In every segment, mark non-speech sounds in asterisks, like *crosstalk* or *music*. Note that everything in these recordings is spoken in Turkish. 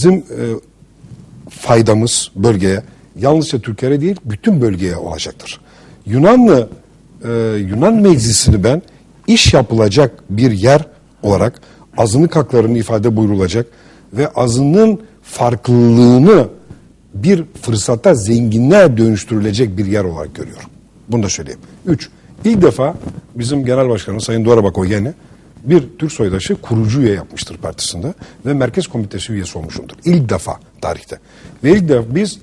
Bizim e, faydamız bölgeye yalnızca Türkiye'ye değil bütün bölgeye olacaktır. Yunanlı e, Yunan meclisini ben iş yapılacak bir yer olarak azınlık haklarının ifade buyurulacak ve azınlığın farklılığını bir fırsatta zenginliğe dönüştürülecek bir yer olarak görüyorum. Bunu da söyleyeyim. Üç, ilk defa bizim genel başkanımız Sayın Dora Bakoyeni bir Türk soydaşı kurucu üye yapmıştır partisinde ve merkez komitesi üyesi olmuşumdur. İlk defa tarihte. Ve ilk defa biz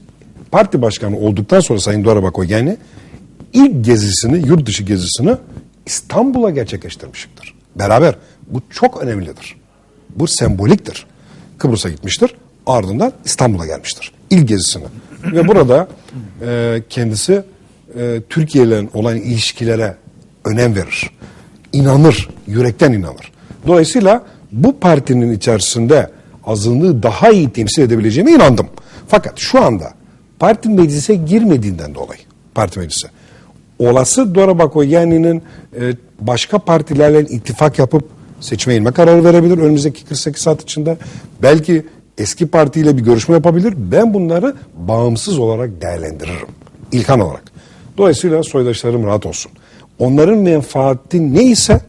parti başkanı olduktan sonra Sayın Dora Bakoyeni ilk gezisini, yurt dışı gezisini İstanbul'a gerçekleştirmişimdir. Beraber. Bu çok önemlidir. Bu semboliktir. Kıbrıs'a gitmiştir. Ardından İstanbul'a gelmiştir. İlk gezisini. Ve burada e, kendisi e, Türkiye ile olan ilişkilere önem verir. İnanır. Yürekten inanır. Dolayısıyla bu partinin içerisinde azınlığı daha iyi temsil edebileceğime inandım. Fakat şu anda parti meclise girmediğinden dolayı parti meclise olası Dora Bakoyani'nin e, başka partilerle ittifak yapıp seçime inme kararı verebilir önümüzdeki 48 saat içinde. Belki eski partiyle bir görüşme yapabilir. Ben bunları bağımsız olarak değerlendiririm. İlkan olarak. Dolayısıyla soydaşlarım rahat olsun. Onların menfaati neyse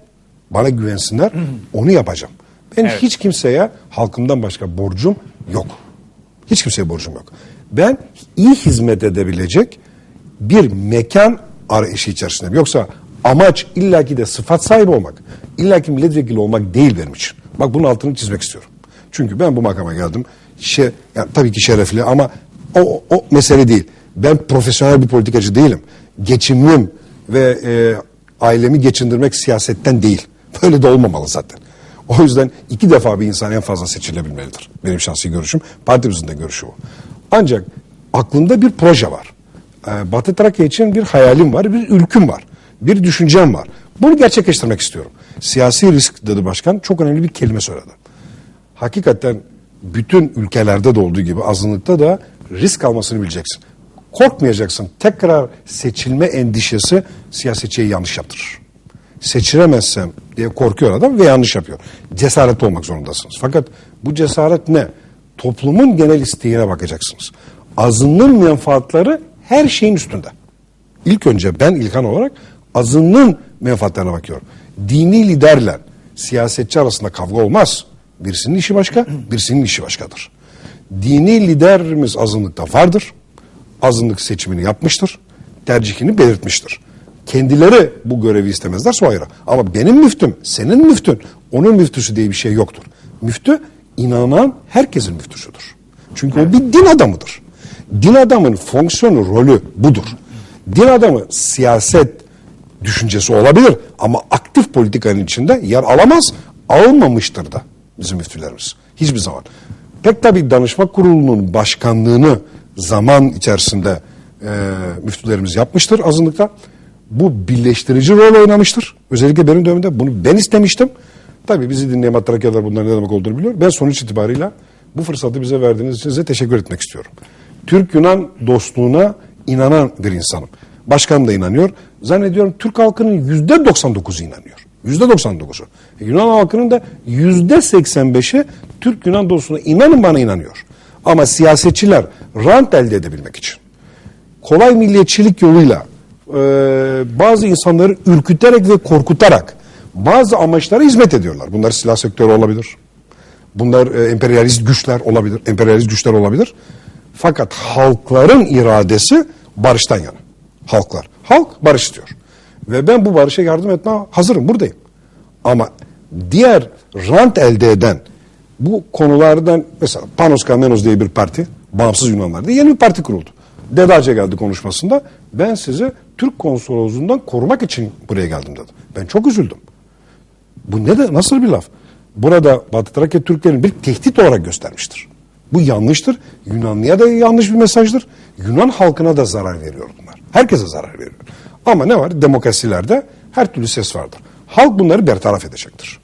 bana güvensinler. Onu yapacağım. Ben Evet. hiç kimseye halkımdan başka borcum yok. Hiç kimseye borcum yok. Ben iyi hizmet edebilecek bir mekan arayışı içerisindeyim. Yoksa amaç illaki de sıfat sahibi olmak, illaki milletvekili olmak değil benim için. Bak bunun altını çizmek istiyorum. Çünkü ben bu makama geldim. Şe, yani tabii ki şerefli ama o, o mesele değil. Ben profesyonel bir politikacı değilim. Geçimim ve e, ailemi geçindirmek siyasetten değil. Böyle de olmamalı zaten. O yüzden iki defa bir insan en fazla seçilebilmelidir. Benim şahsi görüşüm. Partimizin de görüşü bu. Ancak aklımda bir proje var. Ee, Batı Trakya için bir hayalim var, bir ülküm var. Bir düşüncem var. Bunu gerçekleştirmek istiyorum. Siyasi risk dedi başkan. Çok önemli bir kelime söyledi. Hakikaten bütün ülkelerde de olduğu gibi azınlıkta da risk almasını bileceksin. Korkmayacaksın. Tekrar seçilme endişesi siyasetçiye yanlış yaptırır seçilemezsem diye korkuyor adam ve yanlış yapıyor. Cesaretli olmak zorundasınız. Fakat bu cesaret ne? Toplumun genel isteğine bakacaksınız. Azınlığın menfaatları her şeyin üstünde. İlk önce ben İlkan olarak azınlığın menfaatlerine bakıyorum. Dini liderle siyasetçi arasında kavga olmaz. Birisinin işi başka, birisinin işi başkadır. Dini liderimiz azınlıkta vardır. Azınlık seçimini yapmıştır. Tercihini belirtmiştir. Kendileri bu görevi istemezler o ayrı. Ama benim müftüm, senin müftün, onun müftüsü diye bir şey yoktur. Müftü inanan herkesin müftüsüdür. Çünkü o bir din adamıdır. Din adamın fonksiyonu, rolü budur. Din adamı siyaset düşüncesi olabilir ama aktif politikanın içinde yer alamaz, almamıştır da bizim müftülerimiz. Hiçbir zaman. Pek tabii danışma kurulunun başkanlığını zaman içerisinde e, müftülerimiz yapmıştır azınlıkta. Bu birleştirici rol oynamıştır. Özellikle benim dönemimde bunu ben istemiştim. Tabii bizi dinleyen Matrakyalar bunların ne demek olduğunu biliyor. Ben sonuç itibariyle bu fırsatı bize verdiğiniz için size teşekkür etmek istiyorum. Türk-Yunan dostluğuna inanan bir insanım. Başkanım da inanıyor. Zannediyorum Türk halkının yüzde 99'u inanıyor. Yüzde 99'u. E, Yunan halkının da yüzde 85'i Türk-Yunan dostluğuna inanın bana inanıyor. Ama siyasetçiler rant elde edebilmek için kolay milliyetçilik yoluyla e, bazı insanları ürküterek ve korkutarak bazı amaçlara hizmet ediyorlar. Bunlar silah sektörü olabilir. Bunlar e, emperyalist güçler olabilir. Emperyalist güçler olabilir. Fakat halkların iradesi barıştan yana. Halklar. Halk barış istiyor. Ve ben bu barışa yardım etmeye hazırım. Buradayım. Ama diğer rant elde eden bu konulardan mesela Panos Kamenos diye bir parti bağımsız Yunanlarda yeni bir parti kuruldu. Dedace geldi konuşmasında ben sizi Türk konsolosluğundan korumak için buraya geldim dedi. Ben çok üzüldüm. Bu ne de nasıl bir laf? Burada Batı Trakya Türklerin bir tehdit olarak göstermiştir. Bu yanlıştır. Yunanlıya da yanlış bir mesajdır. Yunan halkına da zarar veriyor bunlar. Herkese zarar veriyor. Ama ne var? Demokrasilerde her türlü ses vardır. Halk bunları bertaraf edecektir.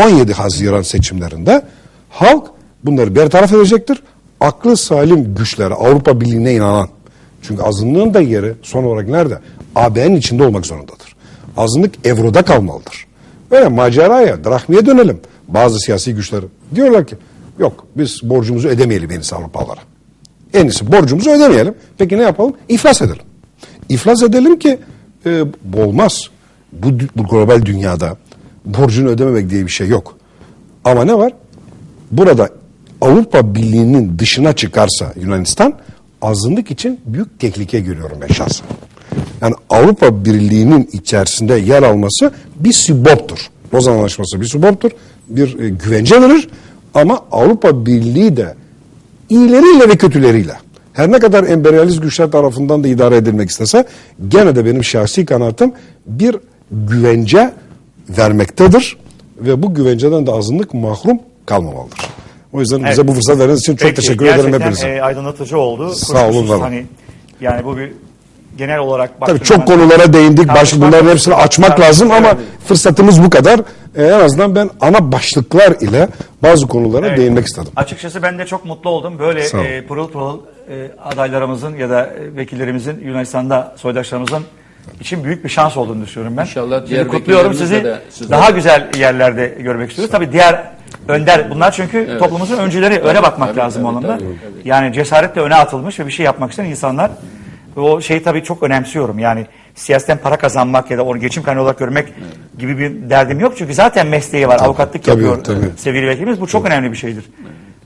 17 Haziran seçimlerinde halk bunları bertaraf edecektir. Aklı salim güçlere, Avrupa Birliği'ne inanan. Çünkü azınlığın da yeri son olarak nerede? AB'nin içinde olmak zorundadır. Azınlık Evro'da kalmalıdır. Böyle maceraya, drahmiye dönelim. Bazı siyasi güçler diyorlar ki Yok biz borcumuzu ödemeyelim en iyisi Avrupalılara. En iyisi borcumuzu ödemeyelim. Peki ne yapalım? İflas edelim. İflas edelim ki e, olmaz. Bu, bu global dünyada borcunu ödememek diye bir şey yok. Ama ne var? Burada Avrupa Birliği'nin dışına çıkarsa Yunanistan azınlık için büyük tehlike görüyorum ben şahsen. Yani Avrupa Birliği'nin içerisinde yer alması bir süboptur. Lozan Anlaşması bir süboptur. Bir e, güvence verir ama Avrupa Birliği de iyileriyle ve kötüleriyle her ne kadar emperyalist güçler tarafından da idare edilmek istese gene de benim şahsi kanaatim bir güvence vermektedir ve bu güvenceden de azınlık mahrum kalmamalıdır. O yüzden bize Evet. bu fırsat verdiğiniz için çok Peki, teşekkür ederim hepinize. e, aydınlatıcı oldu. Sağ olun. Hani, yani bu bir genel olarak Tabii çok konulara değindik. Baş, Tartışmak- bunların hepsini açmak lazım ama Evet. fırsatımız bu kadar. Ee, en azından ben ana başlıklar ile bazı konulara Evet. değinmek istedim. Açıkçası ben de çok mutlu oldum. Böyle e, pırıl pırıl e, adaylarımızın ya da vekillerimizin Yunanistan'da soydaşlarımızın için büyük bir şans olduğunu düşünüyorum ben. İnşallah Sizi kutluyorum sizi. de Daha güzel yerlerde görmek istiyoruz. Tabii diğer önder bunlar çünkü toplumumuzun öncüleri öyle bakmak tabii, lazım tabii, onunla. tabii, tabii. Yani cesaretle öne atılmış ve bir şey yapmak isteyen insanlar. O şeyi tabii çok önemsiyorum. Yani siyasetten para kazanmak ya da onu geçim kaynağı olarak görmek gibi bir derdim yok. Çünkü zaten mesleği var. Avukatlık tabii, yapıyor tabii. sevgili vekilimiz. Bu çok önemli bir şeydir.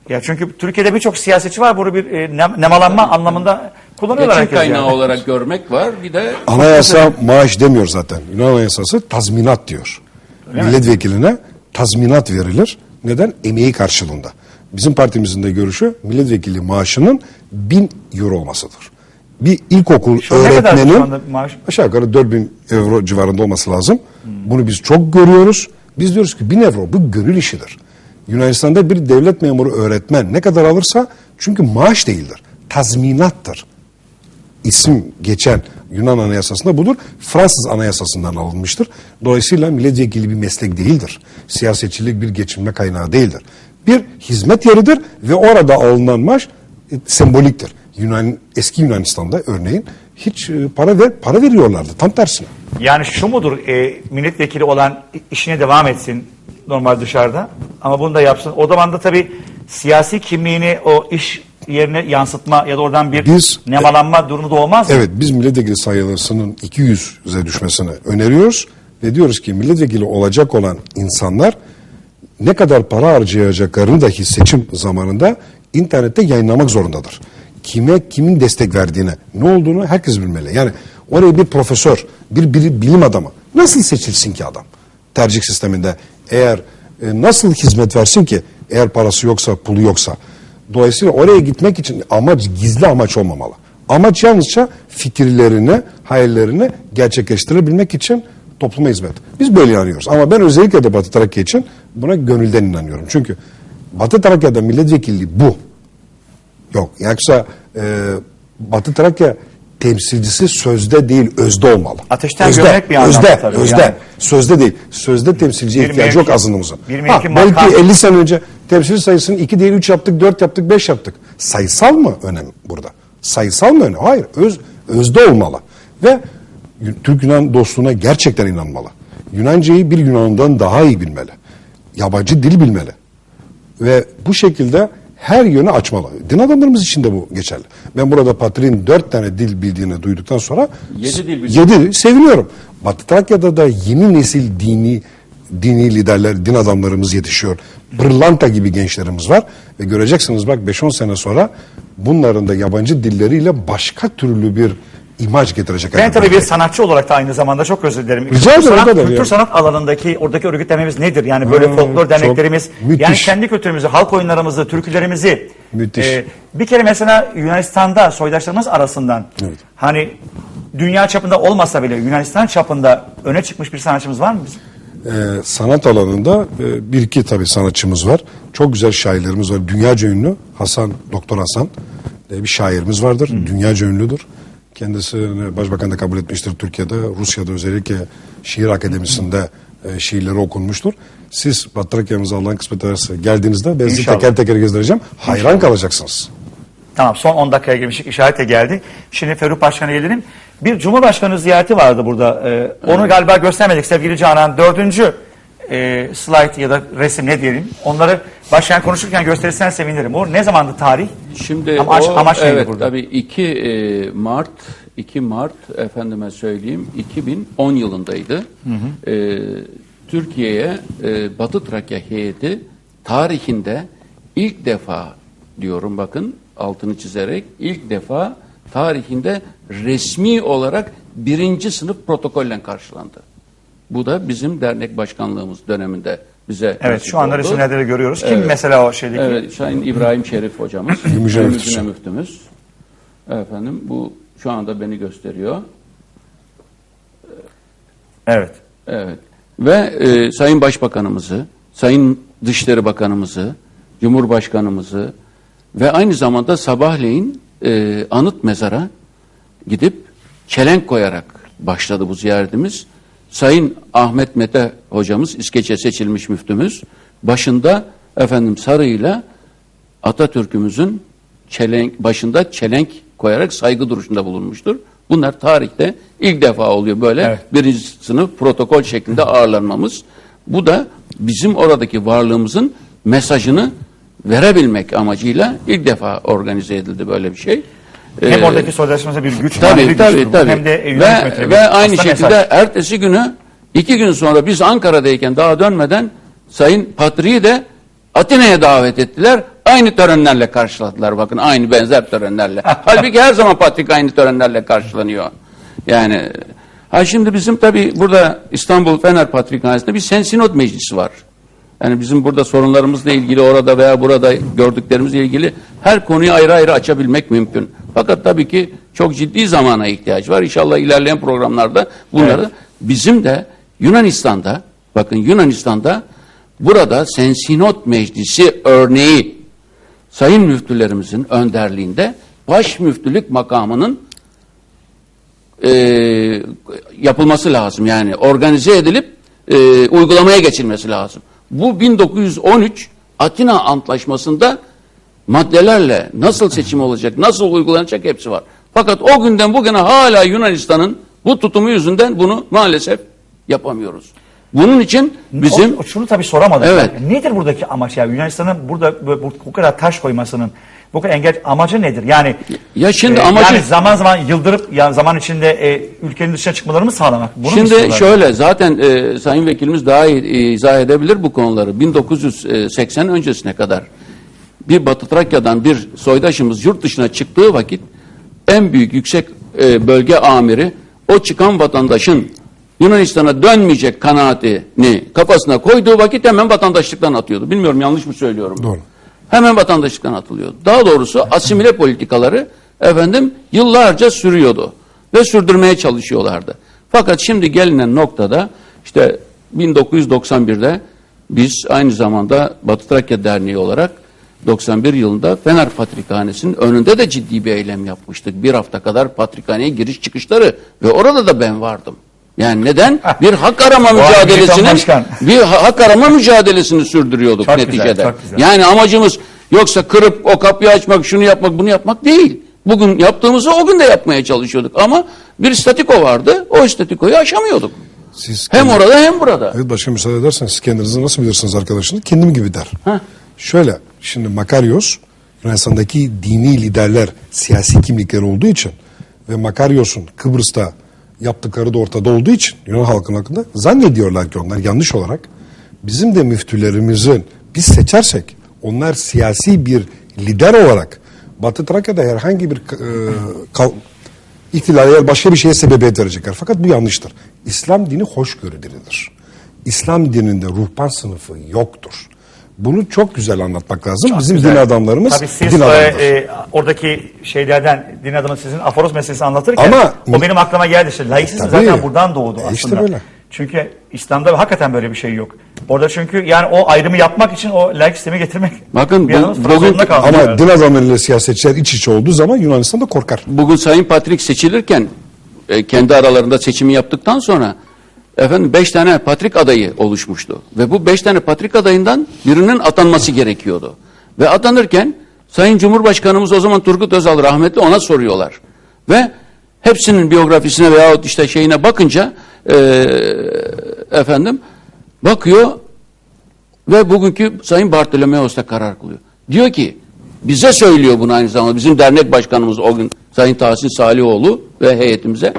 Ya çünkü Türkiye'de birçok siyasetçi var bunu bir e, nem- nemalanma anlamında kullanıyorlar Geçim herkes kaynağı yani. olarak görmek var. Bir de Anayasa maaş demiyor zaten. Yunan Anayasası tazminat diyor. Öyle mi? Milletvekiline tazminat verilir. Neden? Emeği karşılığında. Bizim partimizin de görüşü milletvekili maaşının bin euro olmasıdır. Bir ilkokul Şu öğretmenin maaş? aşağı yukarı 4000 euro civarında olması lazım. Bunu biz çok görüyoruz. Biz diyoruz ki 1000 euro bu gönül işidir. Yunanistan'da bir devlet memuru öğretmen ne kadar alırsa çünkü maaş değildir. Tazminattır isim geçen Yunan anayasasında budur. Fransız anayasasından alınmıştır. Dolayısıyla milletvekili bir meslek değildir. Siyasetçilik bir geçinme kaynağı değildir. Bir hizmet yeridir ve orada alınan maaş e, semboliktir. Yunan eski Yunanistan'da örneğin hiç e, para ver para veriyorlardı tam tersine. Yani şu mudur e, milletvekili olan işine devam etsin normal dışarıda ama bunu da yapsın. O zaman da tabii siyasi kimliğini o iş yerine yansıtma ya da oradan bir Biz- nemalanma durumu da olmaz mı? Evet biz milletvekili sayısının 200'e düşmesini öneriyoruz ve diyoruz ki milletvekili olacak olan insanlar ne kadar para harcayacaklarını dahi seçim zamanında internette yayınlamak zorundadır. Kime kimin destek verdiğine ne olduğunu herkes bilmeli. Yani oraya bir profesör, bir, bir bilim adamı nasıl seçilsin ki adam? Tercih sisteminde eğer e, nasıl hizmet versin ki eğer parası yoksa pulu yoksa. Dolayısıyla oraya gitmek için amaç gizli amaç olmamalı. Amaç yalnızca fikirlerini, hayallerini gerçekleştirebilmek için topluma hizmet. Biz böyle inanıyoruz. Ama ben özellikle de Batı Trakya için buna gönülden inanıyorum. Çünkü Batı Trakya'da milletvekilliği bu. Yok. Yoksa e, Batı Trakya temsilcisi sözde değil özde olmalı. Ateşten özde, gömlek bir anlamda özde, tabii özde. yani. Sözde değil. Sözde temsilciye Bir ihtiyacı yok mevki- azınlığımızın. bir Ha, mevki belki makam- 50 sene önce temsilci sayısını 2 değil 3 yaptık, 4 yaptık, 5 yaptık. Sayısal mı önemli burada? Sayısal mı önemli? Hayır. Öz, özde olmalı. Ve Türk-Yunan dostluğuna gerçekten inanmalı. Yunancayı bir Yunan'dan daha iyi bilmeli. Yabancı dil bilmeli. Ve bu şekilde her yönü açmalı. Din adamlarımız için de bu geçerli. Ben burada Patriğin dört tane dil bildiğini duyduktan sonra Yedi dil biliyor. yedi seviniyorum. Batı Trakya'da da yeni nesil dini dini liderler, din adamlarımız yetişiyor. Pırlanta gibi gençlerimiz var ve göreceksiniz bak 5-10 sene sonra bunların da yabancı dilleriyle başka türlü bir imaj getirecek. Ben tabii bir sanatçı olarak da aynı zamanda çok özür dilerim. Rica Kültür ederim, sanat, kültür yani. sanat alanındaki oradaki örgütlememiz nedir? Yani böyle Ha, folklor çok derneklerimiz, müthiş. yani kendi kültürümüzü, halk oyunlarımızı, türkülerimizi. e, Müthiş. bir kere mesela Yunanistan'da soydaşlarımız arasından Evet. hani dünya çapında olmasa bile Yunanistan çapında öne çıkmış bir sanatçımız var mı bizim? Ee, sanat alanında e, bir iki tabii sanatçımız var. Çok güzel şairlerimiz var. Dünyaca ünlü Hasan, Doktor Hasan diye bir şairimiz vardır. Dünyaca ünlüdür. Kendisini başbakan da kabul etmiştir Türkiye'de. Rusya'da özellikle şiir akademisinde e, şiirleri okunmuştur. Siz Batı Trakya'mıza Allah'ın kısmet ederse geldiğinizde ben sizi İnşallah. teker teker gezdireceğim. Hayran kalacaksınız. Tamam son 10 dakikaya girmiştik işarete geldi. Şimdi Ferruh Başkan'a gelelim. Bir Cumhurbaşkanı ziyareti vardı burada. Ee, onu galiba göstermedik sevgili Canan. Dördüncü e, slide ya da resim ne diyelim. Onları Başkan konuşurken gösterirsen sevinirim. O ne zamandı tarih? Şimdi Amaç- o, amaç neydi evet, burada? Tabii 2 e, Mart 2 Mart efendime söyleyeyim 2010 yılındaydı. E, Türkiye'ye e, Batı Trakya heyeti tarihinde ilk defa diyorum bakın altını çizerek ilk defa tarihinde resmi olarak birinci sınıf protokolle karşılandı. Bu da bizim dernek başkanlığımız döneminde bize Evet nasip şu anda oldu. resimlerde de görüyoruz. Kim Evet. mesela o şeydeki? Evet, Sayın İbrahim Şerif hocamız. *laughs* Müftüsü. müftümüz. Efendim bu şu anda beni gösteriyor. Evet. Evet. Ve e, Sayın Başbakanımızı, Sayın Dışişleri Bakanımızı, Cumhurbaşkanımızı ve aynı zamanda sabahleyin e, anıt mezara gidip çelenk koyarak başladı bu ziyaretimiz. Sayın Ahmet Mete hocamız, İskeçe seçilmiş müftümüz, başında efendim sarıyla Atatürk'ümüzün çelenk, başında çelenk koyarak saygı duruşunda bulunmuştur. Bunlar tarihte ilk defa oluyor böyle Evet. birinci sınıf protokol şeklinde ağırlanmamız. Bu da bizim oradaki varlığımızın mesajını verebilmek amacıyla ilk defa organize edildi böyle bir şey. Hem Ee, oradaki soydaşımıza bir güç, Tabii tabii güç tabii. hem de ve, ve aynı aslında şekilde mesaj. ertesi günü iki gün sonra biz Ankara'dayken daha dönmeden Sayın Patriği de Atina'ya davet ettiler. Aynı törenlerle karşıladılar. Bakın aynı benzer törenlerle. *laughs* Halbuki her zaman Patrik aynı törenlerle karşılanıyor. Yani ha şimdi bizim tabi burada İstanbul Fener Patrikhanesi'nde bir sensinod meclisi var. Yani bizim burada sorunlarımızla ilgili orada veya burada gördüklerimizle ilgili her konuyu ayrı ayrı açabilmek mümkün. Fakat tabii ki çok ciddi zamana ihtiyaç var. İnşallah ilerleyen programlarda bunları Evet. bizim de Yunanistan'da bakın Yunanistan'da burada Sensinod Meclisi örneği sayın müftülerimizin önderliğinde baş müftülük makamının e, yapılması lazım. Yani organize edilip e, uygulamaya geçilmesi lazım. Bu 1913 Atina Antlaşması'nda maddelerle nasıl seçim olacak, nasıl uygulanacak hepsi var. Fakat o günden bugüne hala Yunanistan'ın bu tutumu yüzünden bunu maalesef yapamıyoruz. Bunun için bizim O- şunu tabii soramadım. Evet. Ben. Nedir buradaki amaç ya? Yunanistan'ın burada bu, bu, kadar taş koymasının bu kadar engel amacı nedir? Yani Ya şimdi e, amacı- yani zaman zaman yıldırıp ya zaman içinde e, ülkenin dışına çıkmalarını sağlamak? Bunu Şimdi şöyle zaten e, Sayın Vekilimiz daha iyi e, izah edebilir bu konuları. 1980 öncesine kadar bir Batı Trakya'dan bir soydaşımız yurt dışına çıktığı vakit en büyük yüksek e, bölge amiri o çıkan vatandaşın Yunanistan'a dönmeyecek kanaatini kafasına koyduğu vakit hemen vatandaşlıktan atıyordu. Bilmiyorum yanlış mı söylüyorum. Doğru. Hemen vatandaşlıktan atılıyor. Daha doğrusu asimile politikaları efendim yıllarca sürüyordu ve sürdürmeye çalışıyorlardı. Fakat şimdi gelinen noktada işte 1991'de biz aynı zamanda Batı Trakya Derneği olarak 91 yılında Fener Patrikhanesi'nin önünde de ciddi bir eylem yapmıştık. Bir hafta kadar patrikhaneye giriş çıkışları ve orada da ben vardım. Yani neden? Bir hak arama Başkan. *laughs* bir ha- hak arama mücadelesini sürdürüyorduk Çok güzel, neticede. çok güzel. Yani amacımız yoksa kırıp o kapıyı açmak, şunu yapmak, bunu yapmak değil. Bugün yaptığımızı o gün de yapmaya çalışıyorduk ama bir statiko vardı. O statikoyu aşamıyorduk. Siz Hem kendi- orada hem burada. Evet başka müsaade ederseniz siz kendinizi nasıl bilirsiniz arkadaşınız? Kendim gibi der. Heh. Şöyle şimdi Makarios Yunanistan'daki dini liderler siyasi kimlikleri olduğu için ve Makarios'un Kıbrıs'ta yaptıkları da ortada olduğu için Yunan halkının hakkında zannediyorlar ki onlar yanlış olarak bizim de müftülerimizin biz seçersek onlar siyasi bir lider olarak Batı Trakya'da herhangi bir e, ihtilale başka bir şeye sebebiyet verecekler. Fakat bu yanlıştır. İslam dini hoşgörü dinidir. İslam dininde ruhban sınıfı yoktur. Bunu çok güzel anlatmak lazım. Bizim Güzel. din adamlarımız Tabii siz din e, adamıdır. e, oradaki şeylerden din adamı sizin aforoz meselesi anlatırken Ama- o benim aklıma geldi işte. Laiksizm Tabii. zaten buradan doğdu E, aslında. işte böyle. Çünkü İslam'da hakikaten böyle bir şey yok. Orada çünkü yani o ayrımı yapmak için o laik sistemi getirmek Bakın bir bu- bugün-. Ama yani. din adamlarıyla siyasetçiler iç içe olduğu zaman Yunanistan da korkar. Bugün Sayın Patrik seçilirken e, kendi aralarında seçimi yaptıktan sonra efendim beş tane Patrik adayı oluşmuştu. Ve bu beş tane Patrik adayından birinin atanması gerekiyordu. Ve atanırken Sayın Cumhurbaşkanımız o zaman Turgut Özal rahmetli ona soruyorlar. Ve hepsinin biyografisine veyahut işte şeyine bakınca e, efendim bakıyor Ve bugünkü Sayın Bartolomeos da karar kılıyor. Diyor ki bize söylüyor bunu aynı zamanda bizim dernek başkanımız o gün Sayın Tahsin Salihoğlu ve heyetimize